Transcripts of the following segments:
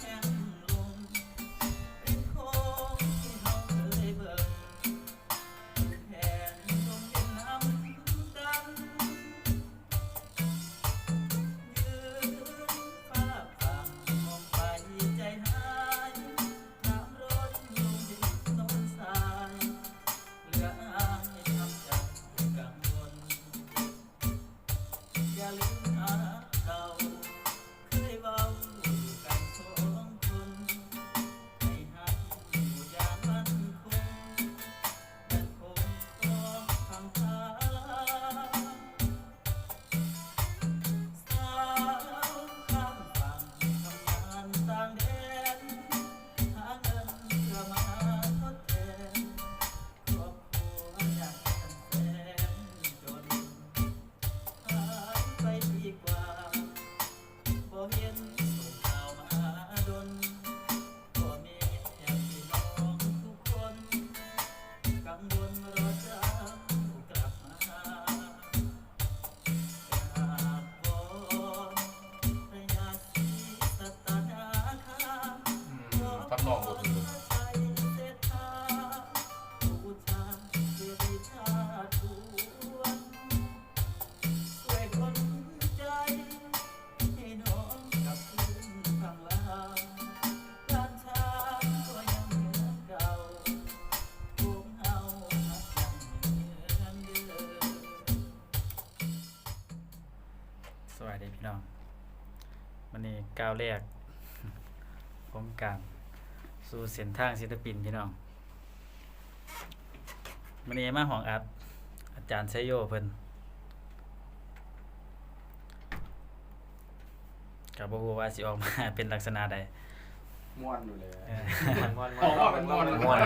แนเหมือนเดิมสวัสดีพี่น้องวันนี้ก้าวแรกของการ สู่เส้นทางศิลปินพี่น้องวันนี้มาของอัด อาจารย์ไซโยเพิ่นกับบ่ฮู้ว่าสิออกมาเป็นลักษณะใดม่วนอยู่เลยเออม่วนออกว่าเป็นมวนม่วน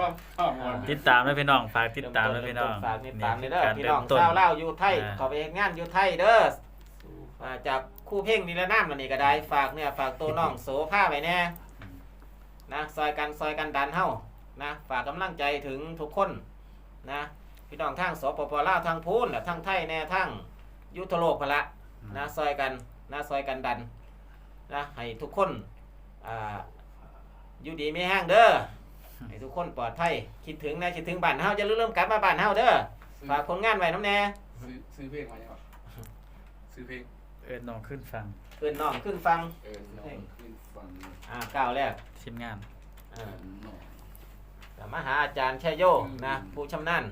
ก็อ่ามวนติดตามด้วยพี่น้องฝากติดตามด้วยพี่น้องฝากติดตามเลยเด้อการพี่เริ่น้องมต้นชาวลาวอยู่ไทยอ่าเขาไปเฮ็ดงานอยู่ไทยเด้อมาจากคู่เพ่งนิรนามมันนี่ก็ได้ ฝากเนี่ยฝากตัวน้องโสภาไปแน่ นะซอยกันซอยกันดันเฮานะฝากกำลังใจถึงทุกคนนะพี่น้องทางสปปลาวทางพูนและทางไทยแน่ทางยุทธโลกพนละนะซอยกันนะซอยกันดันนะให้ทุกคนอ่าอยู่ดีไม่แห้งเด้อให้ทุกคนปลอดภัยคิดถึงนะคิดถึงบ้านเฮาจะลืมกลับมาบ้านเฮาเด้อฝากผลงานไว้น้ำแน่ซื้อซื้อเพลงมายังก่อนซื้อเพลงเอิ้นน้องขึ้นฟังเพื่อนน้องขึ้นฟังเออน้องขึ้นฟัง อ่าก้าวแรกทีมงาน อ่าน้องก็มาหาอาจารย์ชัยโยนะ ผู้ชำนาญ